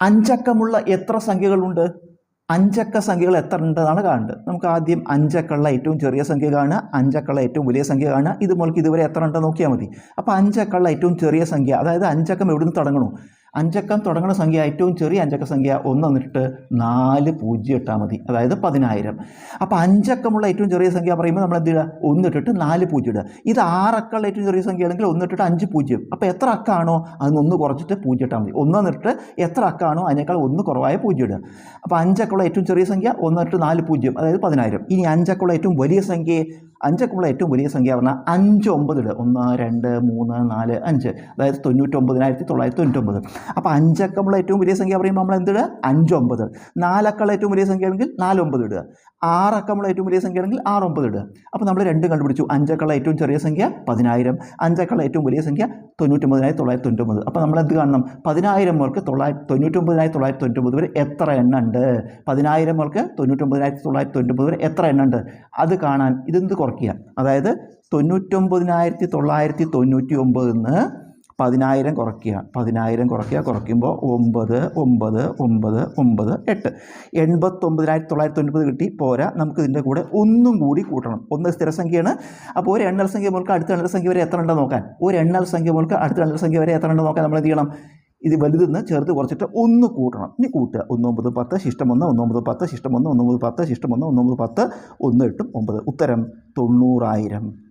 അഞ്ചക്കമുള്ള എത്ര സംഖ്യകളുണ്ട്? അഞ്ചക്ക സംഖ്യകൾ എത്ര ഉണ്ടെന്നാണ് കാണേണ്ടത് നമുക്ക് ആദ്യം അഞ്ചക്കള്ള ഏറ്റവും ചെറിയ സംഖ്യ കാണുക അഞ്ചക്കള്ള ഏറ്റവും വലിയ സംഖ്യ കാണുക. ഇതുപോലെ ഇതുവരെ എത്ര ഉണ്ടെന്ന് നോക്കിയാൽ മതി. അപ്പോൾ അഞ്ചക്കള്ള ഏറ്റവും ചെറിയ സംഖ്യ അതായത് അഞ്ചക്കം എവിടെ നിന്ന് തുടങ്ങണു? അഞ്ചക്കം തുടങ്ങുന്ന സംഖ്യ ഏറ്റവും ചെറിയ അഞ്ചക്ക സംഖ്യ ഒന്ന് എന്നിട്ട് നാല് പൂജ്യം ഇട്ടാൽ മതി. അതായത് പതിനായിരം. അപ്പോൾ അഞ്ചക്കമുള്ള ഏറ്റവും ചെറിയ സംഖ്യ പറയുമ്പോൾ നമ്മൾ എന്ത് ചെയ്യുക ഒന്നിട്ടിട്ട് നാല് പൂജ്യം ഇടുക. ഇത് ആറക്കമുള്ള ഏറ്റവും ചെറിയ സംഖ്യ ആണെങ്കിൽ ഒന്നിട്ടിട്ട് അഞ്ച് പൂജ്യം. അപ്പോൾ എത്ര അക്കാണോ അതിന് ഒന്ന് കുറച്ചിട്ട് പൂജ്യം ഇട്ടാൽ മതി. ഒന്ന് എന്നിട്ട് എത്ര അക്കാണോ അതിനേക്കാൾ ഒന്ന് കുറവായ പൂജ്യം ഇടുക. അപ്പോൾ അഞ്ചക്കമുള്ള ഏറ്റവും ചെറിയ സംഖ്യ ഒന്നിട്ട് നാല് പൂജ്യം അതായത് പതിനായിരം. ഇനി അഞ്ചക്കമുള്ള ഏറ്റവും വലിയ സംഖ്യ അഞ്ചക്കുള്ള ഏറ്റവും വലിയ സംഖ്യ പറഞ്ഞാൽ അഞ്ച് ഒമ്പത് ഇടുക. ഒന്ന് രണ്ട് മൂന്ന് നാല് അഞ്ച്. അതായത് തൊണ്ണൂറ്റൊമ്പതിനായിരത്തി തൊള്ളായിരത്തി തൊണ്ണൂറ്റൊമ്പത്. അപ്പോൾ അഞ്ചക്കമുള്ള ഏറ്റവും വലിയ സംഖ്യ പറയുമ്പോൾ നമ്മൾ എന്തിടുക അഞ്ചൊമ്പത്. നാലക്കമുള്ള ഏറ്റവും വലിയ സംഖ്യ ആണെങ്കിൽ നാലൊമ്പത് ഇടുക. ആറക്കമുള്ള ഏറ്റവും വലിയ സംഖ്യ ആണെങ്കിൽ ഒമ്പത് ഇടുക. അപ്പോൾ നമ്മൾ രണ്ട് കണ്ടുപിടിച്ചു. അഞ്ചക്കമുള്ള ഏറ്റവും ചെറിയ സംഖ്യ പതിനായിരം. അഞ്ചക്കമുള്ള ഏറ്റവും വലിയ സംഖ്യ തൊണ്ണൂറ്റൊമ്പതിനായിരത്തി തൊള്ളായിരത്തി തൊണ്ണൂറ്റൊമ്പത് അപ്പോൾ നമ്മൾ എന്ത് കാണണം? പതിനായിരം മുതൽക്ക് തൊള്ളായിരത്തി തൊണ്ണൂറ്റൊമ്പതിനായിരത്തി തൊള്ളായിരത്തി തൊണ്ണൂറ്റൊമ്പത് വരെ എത്ര എണ്ണം ഉണ്ട് പതിനായിരം മുതൽക്ക് തൊണ്ണൂറ്റൊമ്പതിനായിരത്തി തൊള്ളായിരത്തി തൊണ്ണൂറ്റൊമ്പത് വരെ എത്ര എണ്ണം ഉണ്ട് അത് കാണാൻ ഇതെന്ത് കുറയ്ക്കുക? അതായത് തൊണ്ണൂറ്റൊമ്പതിനായിരത്തി തൊള്ളായിരത്തി തൊണ്ണൂറ്റി ഒമ്പതിൽ നിന്ന് പതിനായിരം കുറയ്ക്കുക. പതിനായിരം കുറയ്ക്കുക. കുറയ്ക്കുമ്പോൾ ഒമ്പത് ഒമ്പത് ഒമ്പത് ഒമ്പത് എട്ട്. എൺപത്തൊമ്പതിനായിരത്തി തൊള്ളായിരത്തി ഒൻപത് കിട്ടി. പോരാ. നമുക്ക് ഇതിന്റെ കൂടെ ഒന്നും കൂടി കൂട്ടണം. ഒന്ന് സ്ഥിരസംഖ്യയാണ്. അപ്പോൾ ഒരു എണ്ണൽ സംഖ്യ മുതൽക്ക് അടുത്ത എണ്ണൽ സംഖ്യ വരെ എത്ര ഉണ്ടെന്ന് നോക്കാൻ? ഒരു എണ്ണൽ സംഖ്യ മുതൽക്ക് അടുത്ത എണ്ണൽ സംഖ്യ വരെ എത്ര ഉണ്ടെന്ന് നോക്കാൻ നമ്മൾ എന്ത് ചെയ്യണം? ഇത് വലുതെന്ന് ചേർത്ത് കുറച്ചിട്ട് ഒന്ന് കൂട്ടണം. ഇനി കൂട്ടുക. ഒന്നൊമ്പത് പത്ത് ശിഷ്ടം ഒന്ന് ഒന്നൊമ്പത് പത്ത് ശിഷ്ടം ഒന്ന് ഒന്നൊമ്പത് പത്ത് ശിഷ്ടം ഒന്ന് ഒന്നൊമ്പത് പത്ത് ഒന്ന് എട്ടും ഒമ്പത്. ഉത്തരം തൊണ്ണൂറായിരം.